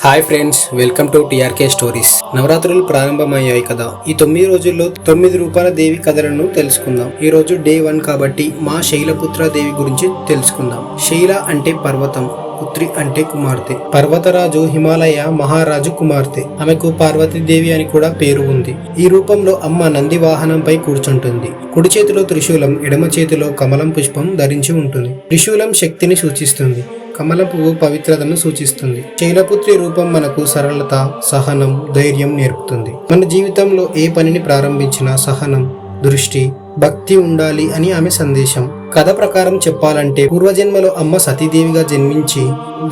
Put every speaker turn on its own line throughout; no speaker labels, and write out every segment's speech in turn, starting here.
Hi friends welcome to TRK stories నవరాత్రులు ప్రారంభమయ్యాయి కదా. ఈ తొమ్మిది రోజుల్లో తొమ్మిది రూపాయల దేవి కథలను తెలుసుకుందాం. ఈ రోజు డే వన్ కాబట్టి మా శైలపుత్ర దేవి గురించి తెలుసుకుందాం. శైల అంటే పర్వతం పుత్రి అంటే కుమార్తె పర్వతరాజు హిమాలయ మహారాజు కుమార్తె. ఆమెకు పార్వతీదేవి అని కూడా పేరు ఉంది. ఈ రూపంలో అమ్మ నంది వాహనంపై కూర్చుంటుంది. కుడి చేతిలో త్రిశూలం ఎడమ చేతిలో కమలం పుష్పం ధరించి ఉంటుంది. త్రిశూలం శక్తిని సూచిస్తుంది. కమల పువ్వు పవిత్రతను సూచిస్తుంది. శైలపుత్రి రూపం మనకు సరళత సహనం ధైర్యం నేర్పుతుంది. మన జీవితంలో ఏ పనిని ప్రారంభించినా సహనం దృష్టి భక్తి ఉండాలి అని ఆమె సందేశం. కథ ప్రకారం చెప్పాలంటే పూర్వజన్మలో అమ్మ సతీదేవిగా జన్మించి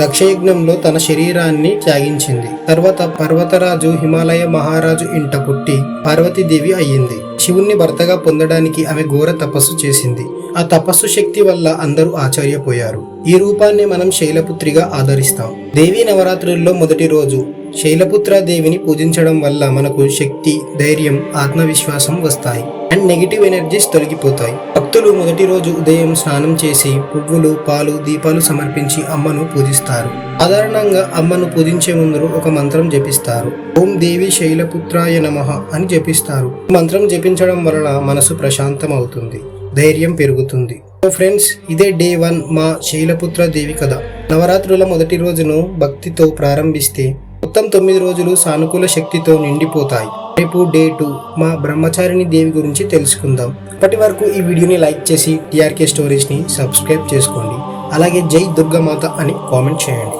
దక్షయజ్ఞంలో తన శరీరాన్ని త్యాగించింది. తర్వాత పర్వతరాజు హిమాలయ మహారాజు ఇంట పుట్టి పార్వతీదేవి అయ్యింది. శివుణ్ణి భర్తగా పొందడానికి ఆమె ఘోర తపస్సు చేసింది. ఆ తపస్సు శక్తి వల్ల అందరూ ఆశ్చర్యపోయారు. ఈ రూపాన్ని మనం శైలపుత్రిగా ఆదరిస్తాం. దేవీ నవరాత్రుల్లో మొదటి రోజు శైలపుత్ర దేవిని పూజించడం వల్ల మనకు శక్తి ధైర్యం ఆత్మవిశ్వాసం వస్తాయి. అండ్ నెగిటివ్ ఎనర్జీస్ తొలగిపోతాయి. భక్తులు మొదటి రోజు ఉదయం స్నానం చేసి పువ్వులు పాలు దీపాలు సమర్పించి అమ్మను పూజిస్తారు. సాధారణంగా అమ్మను పూజించే ముందు ఒక మంత్రం జపిస్తారు. ఓం దేవి శైలపుత్రాయ నమః అని జపిస్తారు. మంత్రం జపించడం వలన మనసు ప్రశాంతం అవుతుంది ధైర్యం పెరుగుతుంది. సో ఫ్రెండ్స్ ఇదే డే వన్ మా శైలపుత్ర దేవి కథ. నవరాత్రుల మొదటి రోజును భక్తితో ప్రారంభిస్తే మొత్తం తొమ్మిది రోజులు సానుకూల శక్తితో నిండిపోతాయి. రేపు డే టూ మా బ్రహ్మచారిణి దేవి గురించి తెలుసుకుందాం. ఇప్పటి వరకు ఈ వీడియోని లైక్ చేసి టీఆర్కే స్టోరీస్ని సబ్స్క్రైబ్ చేసుకోండి. అలాగే జై దుర్గమాత అని కామెంట్ చేయండి.